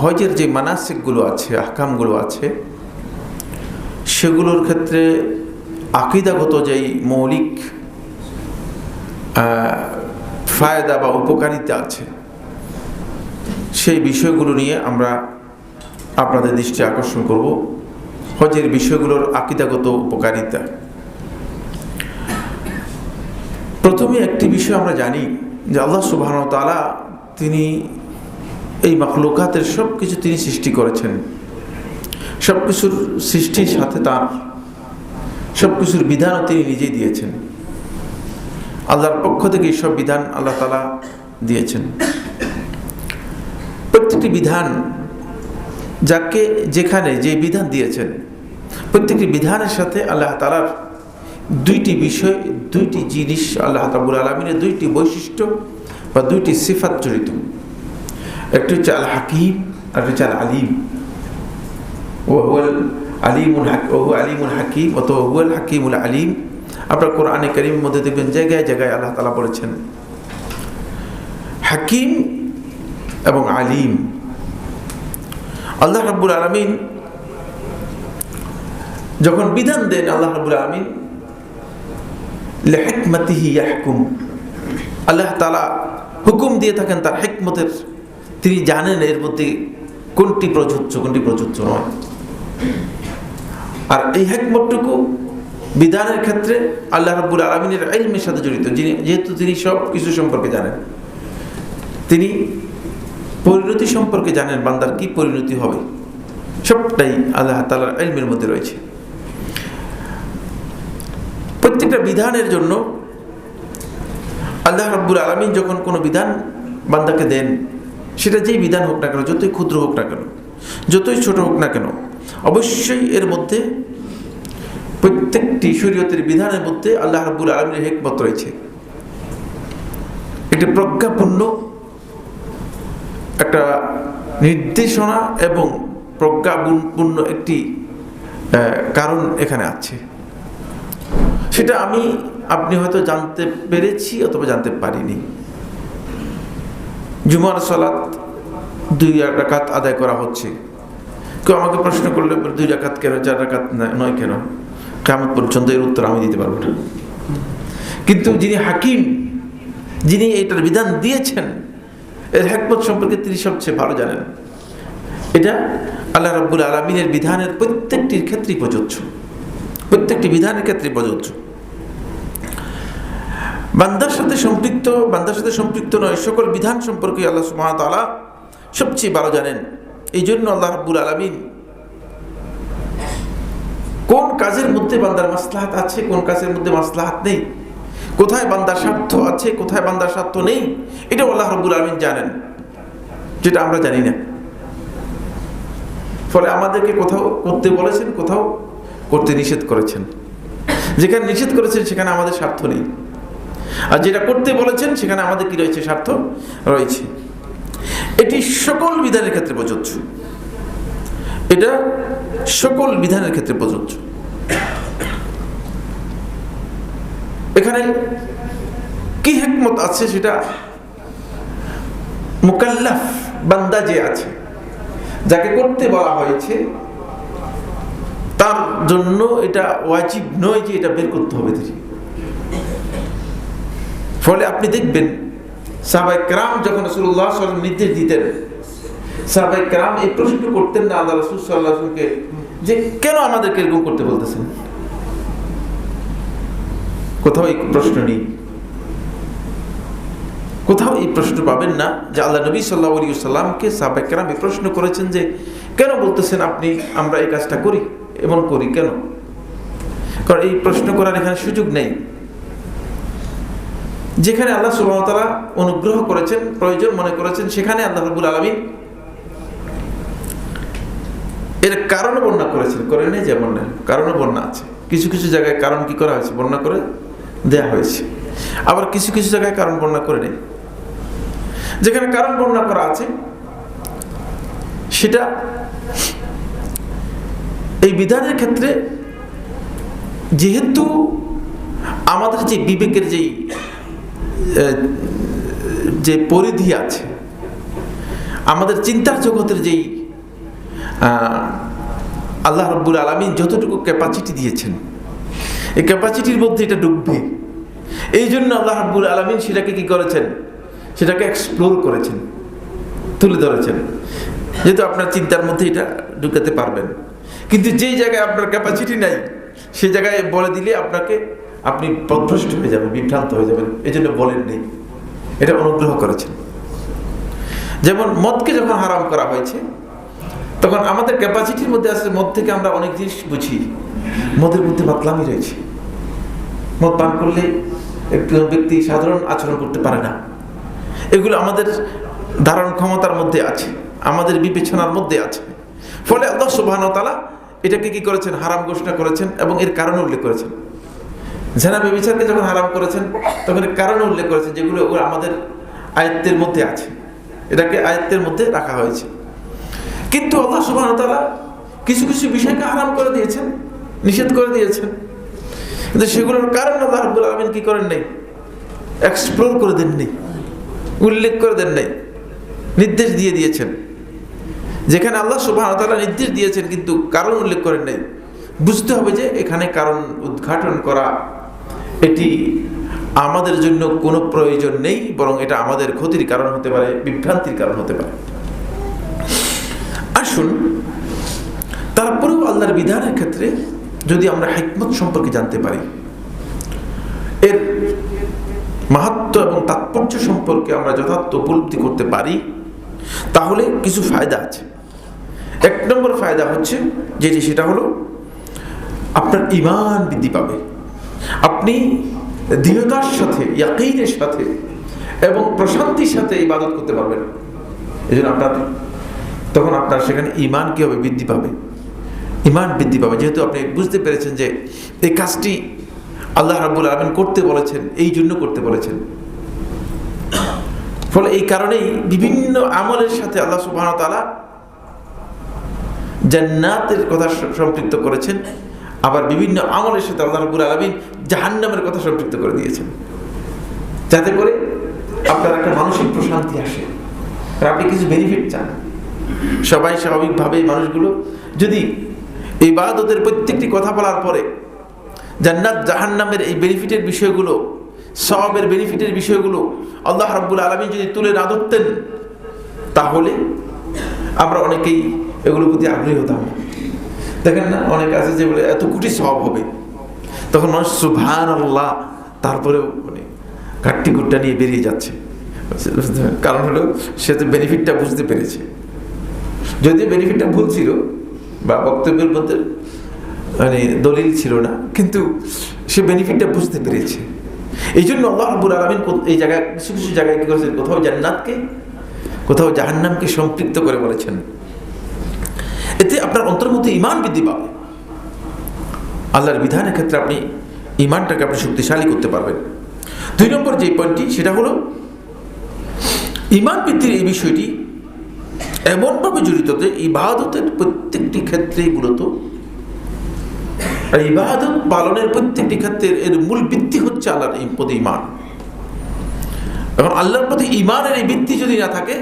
হজের যে মানাসিকগুলো আছে, আহকামগুলো আছে, সেগুলোর ক্ষেত্রে আকিদাগত যেই মৌলিক ফায়দা বা উপকারিতা আছে, সেই বিষয়গুলো নিয়ে আমরা আপনাদের দৃষ্টি আকর্ষণ করব। হজের বিষয়গুলোর আকিদাগত উপকারিতা। প্রথমে একটি বিষয় আমরা জানি যে আল্লাহ সুবাহ তালা তিনি এই মাখলুকাতের সব কিছু তিনি সৃষ্টি করেছেন। সব কিছুর সৃষ্টির সাথে তার সব কিছুর বিধানও তিনি নিজেই দিয়েছেন। আল্লাহর পক্ষ থেকে সব বিধান আল্লাহ তালা দিয়েছেন। প্রত্যেকটি বিধান যাকে, যেখানে যে বিধান দিয়েছেন, প্রত্যেকটি বিধানের সাথে আল্লাহ তালার দুইটি বিষয়, দুইটি জিনিস আল্লাহ তাবুল আলমিনের দুইটি বৈশিষ্ট্য বা দুইটি সিফাত জড়িত। একটি হচ্ছে আল হাকিম আর হচ্ছে আল আলিম। ও হুয়াল আলিমুল হাক ও আলিমুল হাকিম অথবা হুয়াল হাকিমুল আলিম। আপনার কোরআনে করিমের মধ্যে দেখবেন জায়গায় জায়গায় আল্লাহ তালা বলেছেন, হাকিম এবং আলিম। আল্লাহ রাব্বুল আলমিন যখন বিধান দেন আল্লাহ রাব্বুল আলমিন, লেহেকমতিহি ইয়াহকুম। আল্লাহ তালা হুকুম দিয়ে থাকেন তার হেকমতের তিনি জানেন এর মধ্যে কোনটি প্রযোজ্য কোনটি প্রযোজ্য নয়। আর এই হেকমতটুকু বিধানের ক্ষেত্রে আল্লাহ রাব্বুল আলমিনের এলমের সাথে জড়িত। যিনি যেহেতু তিনি সব কিছু সম্পর্কে জানেন। তিনি পরিণতি সম্পর্কে জানেন বান্দার কি পরিণতি হবে। সবটাই আল্লাহ তালার এলমের মধ্যে রয়েছে। প্রত্যেকটা বিধানের জন্য আল্লাহ রাব্বুল আলমিন যখন কোনো বিধান বান্দাকে দেন সেটা যেই বিধান হোক না কেন, যতই ক্ষুদ্র হোক না কেন, যতই ছোট হোক না কেন, অবশ্যই এর মধ্যে প্রত্যেকটি শরীয়তের বিধানের মধ্যে আল্লাহ রাব্বুল আলমীর হেকমত রয়েছে। এটি প্রজ্ঞাপূর্ণ একটা নির্দেশনা এবং প্রজ্ঞাপূর্ণ একটি কারণ এখানে আছে। সেটা আমি, আপনি হয়তো জানতে পেরেছি অথবা জানতে পারিনি। জুমার সালাত দুই রাকাত আদায় করা হচ্ছে। কেউ আমাকে প্রশ্ন করলে দুই রাকাত কেন, চার রাকাত নয় কেন? কেমন পর্যন্ত এর উত্তর আমি দিতে পারব না। কিন্তু যিনি হাকিম, যিনি এটার বিধান দিয়েছেন, এর হ্যাকমত সম্পর্কে তিনি সবচেয়ে ভালো জানেন। এটা আল্লাহ রাব্বুল আলমিনের বিধানের প্রত্যেকটির ক্ষেত্রেই প্রযোজ্য। প্রত্যেকটি বিধানের ক্ষেত্রে প্রযোজ্য। বান্দার সাথে সম্পৃক্ত, বান্দার সাথে সম্পৃক্ত নয়, সকল বিধান সম্পর্কে আল্লাহ সুমাতালা সবচেয়ে ভালো জানেন। এই জন্য আল্লাহ রাব্বুল আলমিন কোন কাজের মধ্যে বান্দার মাসলাহাত আছে, কোন কাজের মধ্যে মাসলাহাত নেই, কোথায় বান্দার স্বার্থ আছে, কোথায় বান্দার স্বার্থ নেই এটা আল্লাহ রব্বুল আলমিন জানেন, যেটা আমরা জানি না। ফলে আমাদেরকে কোথাও করতে বলেছেন, কোথাও করতে নিষেধ করেছেন। যেখানে নিষেধ করেছেন, সেখানে আমাদের স্বার্থ নেই। আর যেটা করতে বলেছেন, সেখানে আমাদের কি রয়েছে স্বার্থ? রয়েছে। এটি সকল বিধানের ক্ষেত্রে প্রযোজ্য। এটা সকল বিধানের ক্ষেত্রে প্রযোজ্য। এখানে কি হেকমত আছে সেটা? মুকাল্লাফ বান্দা যে আছে, যাকে করতে বলা হয়েছে, তার জন্য এটা ওয়াজিব নয় যে এটা বের করতে হবে তিনি ফলে আপনি দেখবেন সাহাবাই ক্রাম যখন রসুল্লাহ সাল্লাম নির্দেশ দিতেন সাহাবাই ক্রাম এই প্রশ্ন করতেন না, আল্লাহ রসুল সাল্লাহকে যে কেন আমাদেরকে এরকম করতে বলতেছেন? কোথাও এই প্রশ্ন নেই। কোথাও এই প্রশ্ন পাবেন না যে আল্লাহ নবী সাল্লাহ আলী সাল্লামকে সাহাবাইকেরাম এই প্রশ্ন করেছেন যে কেন বলতেছেন আপনি, আমরা এই কাজটা করি, এমন করি কেন? কারণ এই প্রশ্ন করার এখানে সুযোগ নেই। যেখানে আল্লাহ সুবাহতালা অনুগ্রহ করেছেন, প্রয়োজন মনে করেছেন, সেখানে আল্লাহ রবুল আলমিন এর কারণ বর্ণনা করেছেন। করে নেই যে বর্ণনা কারণও বর্ণনা আছে। কিছু কিছু জায়গায় কারণ কি করা হয়েছে বর্ণনা করে দেয়া হয়েছে। আবার কিছু কিছু জায়গায় কারণ বর্ণনা করে নেই। যেখানে কারণ বর্ণনা করা আছে, সেটা এই বিধানের ক্ষেত্রে যেহেতু আমাদের যে বিবেকের যেই যে পরিধি আছে, আমাদের চিন্তার জগতের যেই আল্লাহ রব্বুল আলমিন যতটুকু ক্যাপাসিটি দিয়েছেন, এই ক্যাপাসিটির মধ্যে এটা ডুববে। এই জন্য আল্লাহ রব্বুল আলমিন সেটাকে কি করেছেন? সেটাকে এক্সপ্লোর করেছেন, তুলে ধরেছেন। যেহেতু আপনার চিন্তার মধ্যে এটা ঢুকাতে পারবেন। কিন্তু যেই জায়গায় আপনার ক্যাপাসিটি নাই সেই জায়গায় বলে দিলে আপনাকে আপনি পথভ্রষ্ট হয়ে যাবেন, বিভ্রান্ত হয়ে যাবেন এই জন্য বলেন নেই। এটা অনুগ্রহ করেছেন। যেমন মদকে যখন হারাম করা হয়েছে, তখন আমাদের ক্যাপাসিটির মধ্যে আছে, মদ থেকে আমরা অনেক জিনিস বুঝি। মদের মধ্যে মাতলামি রয়েছে। মদ পান করলে একটু ব্যক্তি সাধারণ আচরণ করতে পারে না। এগুলো আমাদের ধারণ ক্ষমতার মধ্যে আছে, আমাদের বিবেচনার মধ্যে আছে। ফলে আল্লাহ সুবাহ তালা এটাকে কি করেছেন? হারাম ঘোষণা করেছেন এবং এর কারণ উল্লেখ করেছেন। জেনা বেবিচারকে যখন হারাম করেছেন, তখন কারণ উল্লেখ করেছেন যেগুলো আমাদের আয়ত্তের মধ্যে আছে। এটাকে আয়ত্তের মধ্যে রাখা হয়েছে। কিন্তু আল্লাহ সুবাহ তালা কিছু কিছু বিষয়কে হারাম করে দিয়েছেন, নিষেধ করে দিয়েছেন। কিন্তু সেগুলোর কারণ আল্লাহ রাব্বুল আলমিন কি করেন নাই? এক্সপ্লোর করে দেননি উল্লেখ করে দেন নাই। নির্দেশ দিয়ে দিয়েছেন। যেখানে আল্লাহ সুবাহ নির্দেশ দিয়েছেন, কিন্তু কারণ উল্লেখ করেন নাই। বুঝতে হবে যে এখানে কারণ উদ্ঘাটন করা এটি আমাদের জন্য কোনো প্রয়োজন নেই, বরং এটা আমাদের ক্ষতির কারণ হতে পারে, বিভ্রান্তির কারণ হতে পারে। আসুন তারপরেও আল্লাহর বিধানের ক্ষেত্রে যদি আমরা হিকমত সম্পর্কে জানতে পারি, এর মাহাত্ম এবং তাৎপর্য সম্পর্কে আমরা যথার্থ উপলব্ধি করতে পারি, তাহলে কিছু ফায়দা আছে। এক নম্বর ফায়দা হচ্ছে, যেটি সেটা হলো, আপনার ইমান বৃদ্ধি পাবে। আপনি দৃঢ়তার সাথে, ইয়াকিনের সাথে এবং প্রশান্তির সাথে ইবাদত করতে পারবেন। এই জন্য আপনার তখন আপনার সেখানে ইমান কি হবে বৃদ্ধি পাবে? ইমান বৃদ্ধি পাবে। যেহেতু আপনি বুঝতে পেরেছেন যে এই কাজটি আল্লাহ রাবুল আলমিন করতে বলেছেন, এই জন্য করতে বলেছেন। ফলে এই কারণেই বিভিন্ন আমলের সাথে আল্লাহ সুবাহ তালা জান্নাতের কথা সম্পৃক্ত করেছেন। আবার বিভিন্ন আমলের সাথে আল্লাহ রাবুল আলমিন জাহান্নামের কথা সম্পৃক্ত করে দিয়েছেন। যাতে করে আপনার একটা মানসিক প্রশান্তি আসে। আপনি কিছু বেনিফিট চান। সবাই স্বাভাবিকভাবে মানুষগুলো যদি এই বাদতের প্রত্যেকটি কথা বলার পরে জান্নাত জাহান্নামের এই বেনিফিটের বিষয়গুলো সবের বেনিফিটের বিষয়গুলো আল্লাহ রাব্বুল আলমী যদি তুলে না ধরতেন, তাহলে আমরা অনেকেই এগুলোর প্রতি আগ্রহী হতাম। দেখেন না, অনেক আছে যে বলে এত কোটি সব হবে। তখন মানুষ সুভান আল্লাহ তারপরেও মানে ঘাটতি গুট্টা নিয়ে বেরিয়ে যাচ্ছে। কারণ হলো, সে তো বেনিফিটটা বুঝতে পেরেছে। যদিও বেনিফিটটা ভুল ছিল, বা বক্তব্যের মধ্যে মানে দলিল ছিল না, কিন্তু সে বেনিফিটটা বুঝতে পেরেছে। এই জন্য আল্লাহ রাব্বুল আলমিন এই জায়গায় কিছু কিছু জায়গায় কি করেছেন? কোথাও জান্নাতকে, কোথাও জাহান্নামকে সম্পৃক্ত করে বলেছেন। এতে আপনার অন্তর মধ্যে ইমান বৃদ্ধি পাবে। আল্লাহর বিধানের ক্ষেত্রে আপনি ইমানটাকে আপনি শক্তিশালী করতে পারবেন। দুই নম্বর যে পয়েন্টটি সেটা হলো ইমান বৃদ্ধির এই বিষয়টি এমনভাবে জড়িত যে ইবাদতের প্রত্যেকটি ক্ষেত্রেই মূলত, ইবাদত পালনের প্রত্যেকটি ক্ষেত্রে এর মূল ভিত্তি হচ্ছে আল্লাহর প্রতি ইমান এবং আল্লাহর প্রতি ইমানের এই ভিত্তি যদি না থাকে,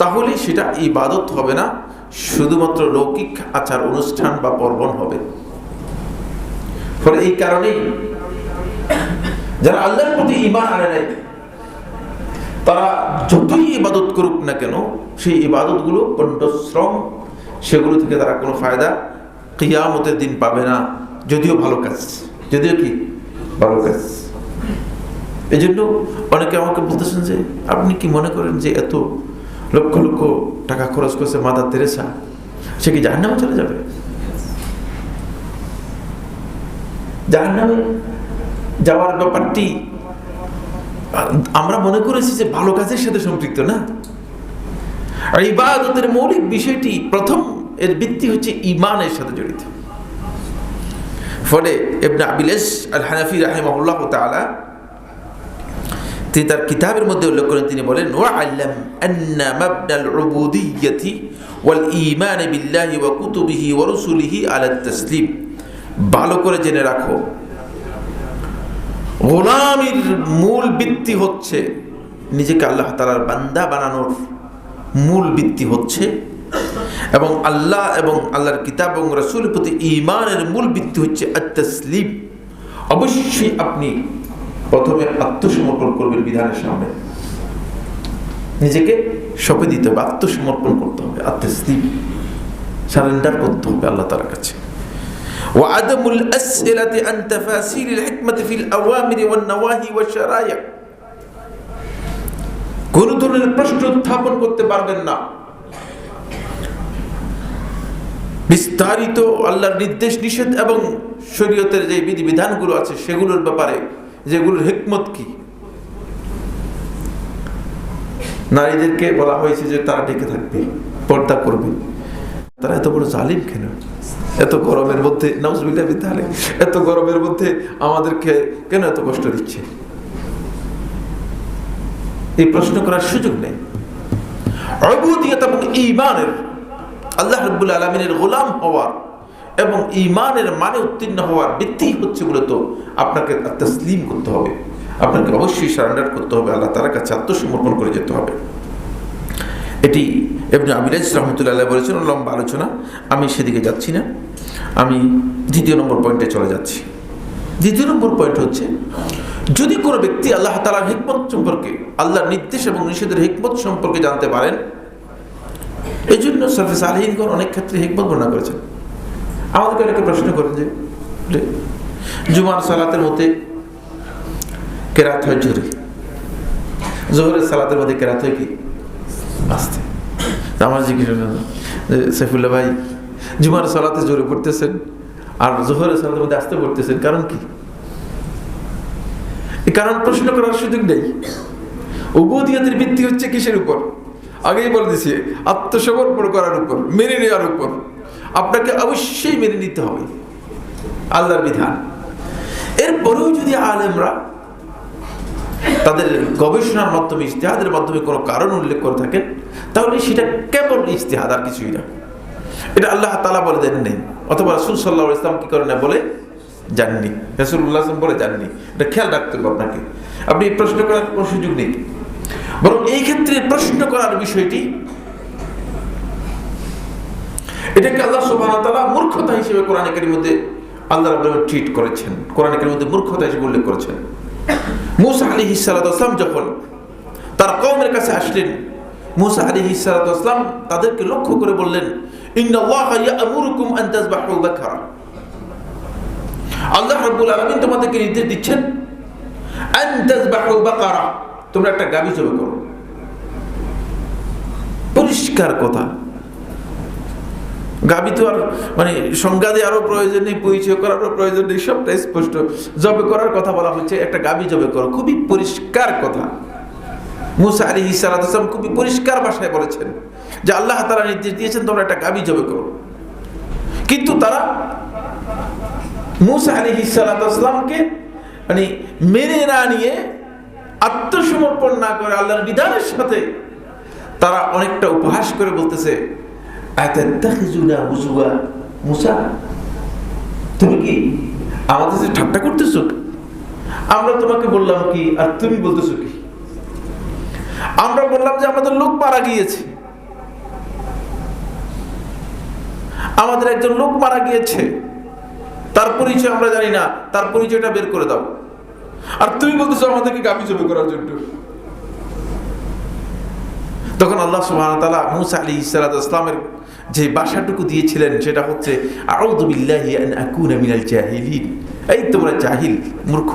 তাহলে সেটা ইবাদত হবে না। শুধুমাত্র লৌকিক আচার অনুষ্ঠান বা পর্বণ হবে। ফলে এই কারণেই যারা আল্লাহর প্রতি ইমান আনে নাই, তারা যতই ইবাদত করুক না কেন, সেই ইবাদতগুলো কণ্ঠশ্রম সেগুলো থেকে তারা কোনো ফায়দা কিয়ামতের দিন পাবে না। যদিও ভালো কাজ, যদিও কি? ভালো কাজ। এই জন্য অনেকে আমাকে বলতেছেন যে, আপনি কি মনে করেন যে এত লক্ষ লক্ষ টাকা খরচ করছে মাদার তেরেসা, সে কি জাহার নামে চলে যাবে? জাহার নামে যাওয়ার ব্যাপারটি, আমরা মনে করেছি যে ভালো কাজের সাথে সম্পৃক্ত না। আর ইবাদতের মৌলিক বিষয়টি প্রথম এর ভিত্তি হচ্ছে ইমানের সাথে জড়িত। ফলে এবনে আবিলাস আল হানাফি রাহেমাহুল্লাহ তাআলা তিনি তার কিতাবের মধ্যে উল্লেখ করেন, তিনি বলেন আল্লাম আন্না মাবনাল উবুদিয়্যাতি ওয়াল ঈমান বিল্লাহি ওয়া কুতুবিহি ওয়া রুসুলিহি আলা তাসলিম। ভালো করে জেনে রাখো। গোলামির মূল ভিত্তি হচ্ছে নিজেকে আল্লাহ তালার বান্দা বানানোর মূল ভিত্তি হচ্ছে এবং আল্লাহ এবং আল্লাহর কিতাব এবং রসুলের প্রতি ইমানের মূল ভিত্তি হচ্ছে আত্মসলিম অবশ্যই আপনি প্রথমে আত্মসমর্পণ করবেন বিধানের সামনে নিজেকে সঁপে দিতে হবে আত্মসমর্পণ করতে হবে আত্মসলিম সারেন্ডার করতে হবে আল্লাহ তালার কাছে وعدم الأسئلة عن تفاصيل الحكمة في الأوامر والنواهي والشرائع কোন ধরনের প্রশ্ন উত্থাপন করতে পারবেন না বিস্তারিত আল্লাহর নির্দেশ নিষেধ এবং শরীয়তের যে বিধিবিধানগুলো আছে সেগুলোর ব্যাপারে যেগুলোর হিকমত কি? নারীদেরকে বলা হয়েছে যে তারা ডেকে থাকবে, পর্দা করবে। তারা এত বড় জালিম কেন? এত গরমের মধ্যে বিদ্যালয় এত গরমের মধ্যে আমাদেরকে কেন এত কষ্ট দিচ্ছে? এই প্রশ্ন করার সুযোগ নেই। অবুদিয়ত এবং ইমানের আল্লাহ রব্বুল আলমিনের গোলাম হওয়ার এবং ইমানের মানে উত্তীর্ণ হওয়ার ভিত্তি হচ্ছে মূলত আপনাকে তসলিম করতে হবে। আপনাকে অবশ্যই সারেন্ডার করতে হবে, আল্লাহ তার কাছে আত্মসমর্পণ করে যেতে হবে। এটি এমনি আমিরাজ রহমতুল্লাহ বলেছেন লম্বা আলোচনা। আমি সেদিকে যাচ্ছি না। আমি দ্বিতীয় নম্বর পয়েন্টে চলে যাচ্ছি। দ্বিতীয় নম্বর পয়েন্ট হচ্ছে, যদি কোনো ব্যক্তি আল্লাহ তালার হিকমত সম্পর্কে, আল্লাহর নির্দেশ এবং নিষেধের হিকমত সম্পর্কে জানতে পারেন এই জন্য সফিস আলহিনগণ অনেক ক্ষেত্রে হিকমত বর্ণনা করেছেন। আমাদেরকে অনেকে প্রশ্ন করেন যে জুমার সালাতের মধ্যে কেরাত হয় জোরে। জোহরের সালাতের মধ্যে কেরাত হয় কি? আসতে আমার জিজ্ঞেস সাইফুল্লাহ ভাই, জুমার সালাতে জোরে পড়তেছেন আর জোহরের সালাতের মধ্যে আসতে পড়তেছেন, কারণ কি? কারণ প্রশ্ন করার সুযোগ নেই। উবুদিয়াতের ভিত্তি হচ্ছে কিসের উপর? আগেই বলে দিছি, আত্মসমর্পণ করার উপর, মেনে নেওয়ার উপর। আপনাকে অবশ্যই মেনে নিতে হবে। আল্লাহর বিধান। এরপরেও যদি আলেমরা তাদের গবেষণার মাধ্যমে ইস্তেহাদের মাধ্যমে কোনো কারণ উল্লেখ করে থাকেন, তাহলে সেটা কেবল ইস্তেহাদ আর কিছুই না। এটা আল্লাহ তালা বলে দেন নেই। অথবা রসুল সাল্লাহ ইসলাম কি করে না, বলে জাননি রসুল্লাহ আসলাম বলে জাননি এটা খেয়াল রাখতে হবে আপনাকে। আপনি প্রশ্ন করার কোনো সুযোগ নেই। বরং এই ক্ষেত্রে প্রশ্ন করার বিষয়টি এটাকে আল্লাহ সুবাহ তালা মূর্খতা হিসেবে কোরআন একের মধ্যে আল্লাহ রাবুল ট্রিট করেছেন। কোরআন একের মধ্যে মূর্খতা হিসেবে উল্লেখ করেছেন। মুসা আলী হিসালাম যখন তার কমের কাছে আসলেন, মুসা আলী হিসালাম তাদেরকে লক্ষ্য করে বললেন আল্লাহ রাব্বুল আলামিন তোমাদেরকে নির্দেশ দিচ্ছেন তোমরা একটা গাবি জবে করো। পরিষ্কার কথা। গাবি তো আর মানে সংজ্ঞা আরও প্রয়োজন নেই, পরিচয় করারও প্রয়োজন নেই, সবটা স্পষ্ট। জবে করার কথা বলা হচ্ছে, একটা গাবি জবে করো, খুবই পরিষ্কার কথা। মুসা আলী ইসালাম খুবই পরিষ্কার ভাষায় বলেছেন যে আল্লাহ তারা নির্দেশ দিয়েছেন, তোমরা একটা গাবি জবে করো। কিন্তু তারা মুসা আলী ইসালামকে মানে মেনে না নিয়ে আত্মসমর্পণ না করে আল্লাহর বিধানের সাথে তারা অনেকটা উপহাস করে বলতেছে মুসা? তুমি কি আমাদের সাথে ঠাট্টা করতেছো? আমরা তোমাকে বললাম কি, আর তুমি বলতেছো কি? আমরা বললাম যে আমাদের লোক মারা গিয়েছে। আমাদের একজন লোক মারা গিয়েছে। তার পরিচয় আমরা জানি না, তার পরিচয়টা বের করে দাও। আর তুমি বলতেছো আমাদেরকে গাবি জমি করার জন্য। তখন আল্লাহ সুবাহ মুসা আলী ইসলামের যে বাসাটুকু দিয়েছিলেন সেটা হচ্ছে এই তোমরা জাহিল, মূর্খ।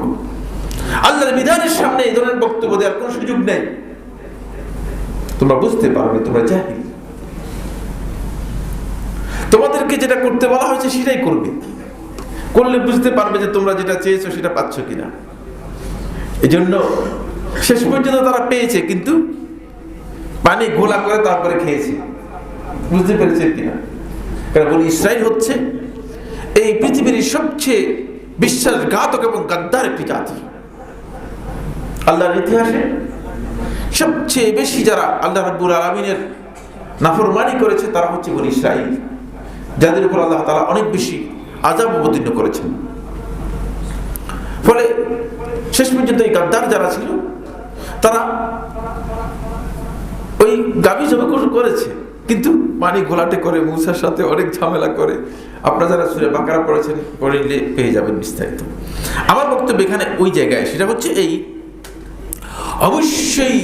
আল্লাহর বিধানের সামনে এই ধরনের বক্তব্য দেওয়ার কোনো সুযোগ নেই। তোমরা বুঝতে পারবে, তোমরা জাহিল। তোমাদেরকে যেটা করতে বলা হয়েছে সেটাই করবে। করলে বুঝতে পারবে যে তোমরা যেটা চেয়েছো সেটা পাচ্ছ কিনা। এই জন্য শেষ পর্যন্ত তারা পেয়েছে, কিন্তু পানি গোলা করে তারপরে খেয়েছে। বুঝতে পেরেছেন কিনা? কারণ বলি ইসরায়েল হচ্ছে এই পৃথিবীর সবচেয়ে বিশ্বাসঘাতক এবং গাদ্দার একটি জাতি আল্লাহর ইতিহাসে সবচেয়ে বেশি যারা আল্লাহ রাব্বুল আলমিনের নাফরমানি করেছে তারা হচ্ছে বলি ইসরায়েল যাদের উপর আল্লাহ তারা অনেক বেশি আজাব অবতীর্ণ করেছেন। ফলে শেষ পর্যন্ত এই গাদ্দার যারা ছিল, তারা ওই গাভী জবে করেছে। কিন্তু পানি ঘোলাটে করে মূসার সাথে অনেক ঝামেলা করে। আপনারা যারা সুরে বাঁকারা পড়েছেন, পড়লে পেয়ে যাবেন বিস্তারিত। আমার বক্তব্য এখানে ওই জায়গায়, সেটা হচ্ছে এই, অবশ্যই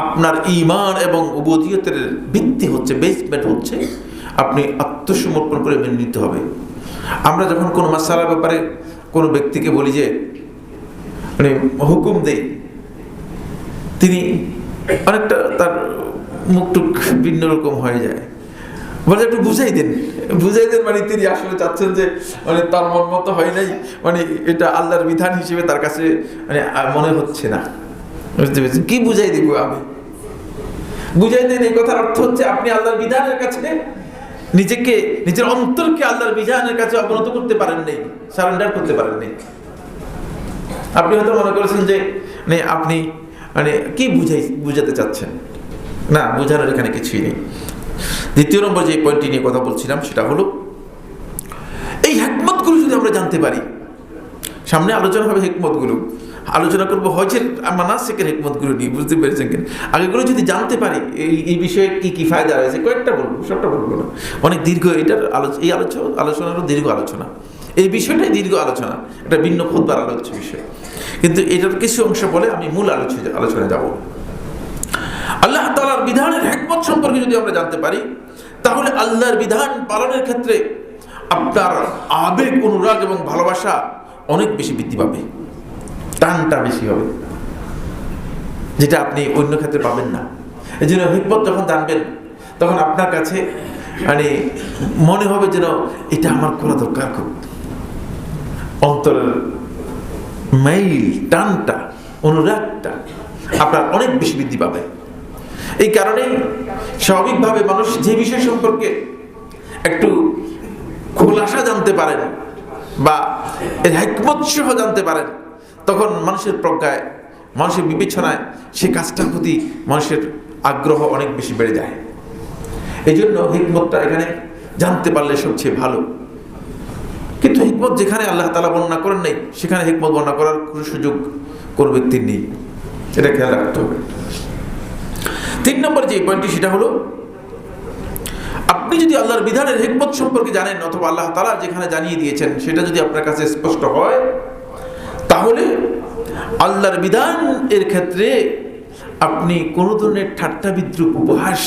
আপনার ইমান এবং উবদিয়তের ভিত্তি হচ্ছে বেসমেন্ট হচ্ছে, আপনি আত্মসমর্পণ করে মেনে নিতে হবে। আমরা যখন কোনো মাসালার ব্যাপারে কোনো ব্যক্তিকে বলি যে মানে হুকুম দেই, তিনি অনেকটা তার মুখটুক ভিন্ন রকম হয়ে যায়। বলে একটু বুঝাই দেন। বুঝাই দেন মানে তিনি আসলে চাচ্ছেন যে মানে তার মন মতো হয় নাই মানে এটা আল্লাহর বিধান হিসেবে তার কাছে মানে মনে হচ্ছে না। বুঝতে পেরেছেন? কি বুঝাই দিব আমি? বুঝাই দেন, এই কথার অর্থ হচ্ছে আপনি আল্লাহর বিধানের কাছে নিজেকে, নিজের অন্তরকে আল্লাহর বিধানের কাছে অবনত করতে পারেন নাই, সারেন্ডার করতে পারেন নাই। আপনি হয়তো মনে করেছেন যে মানে আপনি মানে কি বুঝাই, বুঝাতে চাচ্ছেন? না, বোঝানোর এখানে কিছুই নেই। দ্বিতীয় নম্বর যে পয়েন্টটি নিয়ে কথা বলছিলাম, সেটা হলো, এই হেকমতগুলো যদি আমরা জানতে পারি, সামনে আলোচনা হবে হেকমতগুলো। আলোচনা করব হজের মানাসিকের হেকমতগুলো নিয়ে, বুঝতে পেরেছেন কিনা? আগেগুলো যদি জানতে পারি, এই এই বিষয়ে কি কি ফায়দা রয়েছে, কয়েকটা বলব, সবটা বলব না। অনেক দীর্ঘ এটার আলোচনা এই আলোচনা আলোচনারও দীর্ঘ আলোচনা। এই বিষয়টাই দীর্ঘ আলোচনা এটা ভিন্ন খুদবার আলোচ্য বিষয়। কিন্তু এটার কিছু অংশ বলে আমি মূল আলোচনা, আলোচনায় যাব। আল্লাহ তালার বিধানের একমত সম্পর্কে যদি আমরা জানতে পারি, তাহলে আল্লাহর বিধান পালনের ক্ষেত্রে আপনার আবেগ, অনুরাগ এবং ভালোবাসা অনেক বেশি বৃদ্ধি পাবে। টানটা বেশি হবে। যেটা আপনি অন্য ক্ষেত্রে পাবেন না। এই জন্য হিকমত যখন জানবেন তখন আপনার কাছে মানে মনে হবে যেন এটা আমার করা দরকার খুব। অন্তরের মাইল টানটা, অনুরাগটা আপনার অনেক বেশি বৃদ্ধি পাবে। এই কারণেই স্বাভাবিকভাবে মানুষ যে বিষয় সম্পর্কে একটু খোলাসা জানতে পারেন বা এর হেকমত সহ জানতে পারেন, তখন মানুষের প্রজ্ঞায়, মানুষের বিবেচনায় সে কাজটার প্রতি মানুষের আগ্রহ অনেক বেশি বেড়ে যায়। এই জন্য হিকমতটা এখানে জানতে পারলে সবচেয়ে ভালো। কিন্তু হিকমত যেখানে আল্লাহ তালা বর্ণনা করেন নাই, সেখানে হিকমত বর্ণনা করার কোনো সুযোগ কোনো ব্যক্তির নেই। এটা খেয়াল রাখতে হবে। তিন নম্বর যে পয়েন্টটি সেটা হলো, আপনি যদি আল্লাহর বিধানের হিকমত সম্পর্কে জানেন অথবা আল্লাহ তালা যেখানে জানিয়ে দিয়েছেন, সেটা যদি আপনার কাছে স্পষ্ট হয়, তাহলে আল্লাহর বিধান এর ক্ষেত্রে আপনি কোনো ধরনের ঠাট্টা বিদ্রুপ উপহাস,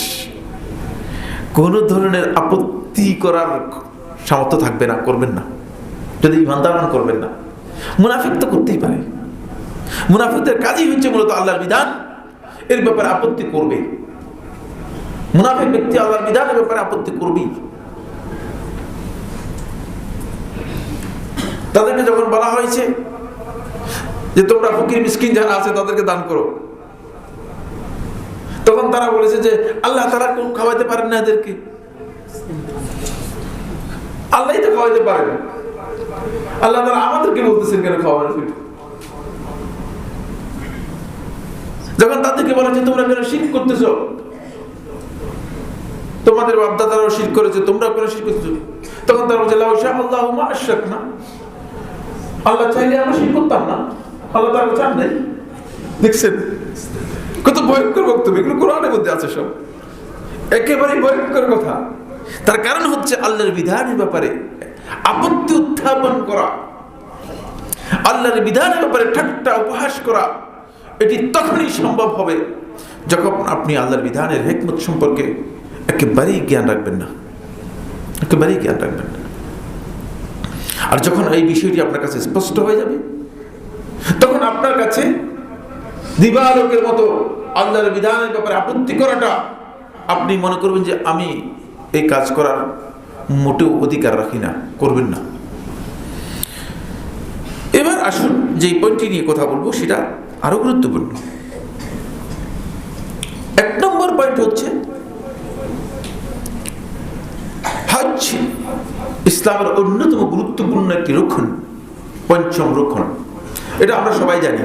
কোনো ধরনের আপত্তি করার সামর্থ্য থাকবে না, করবেন না। যদি ইমানদারান করবেন না। মুনাফিক তো করতেই পারে। মুনাফিকদের কাজই হচ্ছে মূলত আল্লাহর বিধান। এর ব্যাপারে আপত্তি করবে। মুনাফিক ব্যক্তি আল্লাহর বিধানের ব্যাপারে আপত্তি করবেই। তাদেরকে যখন বলা হয়েছে যে তোমরা ফকির, মিসকিন যারা আছে, তাদেরকে দান করো। তখন তারা বলেছে যে আল্লাহ তারা কোন খাওয়াইতে পারেন না এদেরকে? আল্লাহ তো খাওয়াইতে পারেন। আল্লাহ তারা আমাদেরকে বলতেছেন কেন খাওয়ানোর জন্য যখন তাদেরকে বলা যে তোমরা কেন শির করতেছ? তোমাদের বাপদাদারাও শির করেছে তোমরা কেন শির করতেছ? তখন তারা বলছে আল্লাহ মা আশাক না। আল্লাহ চাইলে আমরা শির করতাম না। আল্লাহ চান দেখছেন? কত ভয়ঙ্কর বক্তব্য, এগুলো কোরআনের মধ্যে আছে সব। ভয়ঙ্কর কথা। তার কারণ হচ্ছে আল্লাহর বিধানের ব্যাপারে আপত্তি উত্থাপন করা। আল্লাহর বিধানের ব্যাপারে ঠাট্টা উপহাস করা। এটি তখনই সম্ভব হবে যখন আপনি আল্লাহর বিধানের হেকমত সম্পর্কে একেবারেই জ্ঞান রাখবেন না। একেবারেই জ্ঞান রাখবেন না। আর যখন এই বিষয়টি আপনার কাছে স্পষ্ট হয়ে যাবে, তখন আপনার কাছে দিবালোকের মতো আল্লাহর বিধানের ব্যাপারে আপত্তি করাটা আপনি মনে করবেন যে আমি এই কাজ করার মোটেও অধিকার রাখি না, করবেন না। এবার আসুন যে পয়েন্টটি নিয়ে কথা বলব, সেটা আরও গুরুত্বপূর্ণ। এক নম্বর পয়েন্ট হচ্ছে হজ ইসলামের অন্যতম গুরুত্বপূর্ণ একটি রক্ষণ, পঞ্চম রক্ষণ। এটা আমরা সবাই জানি।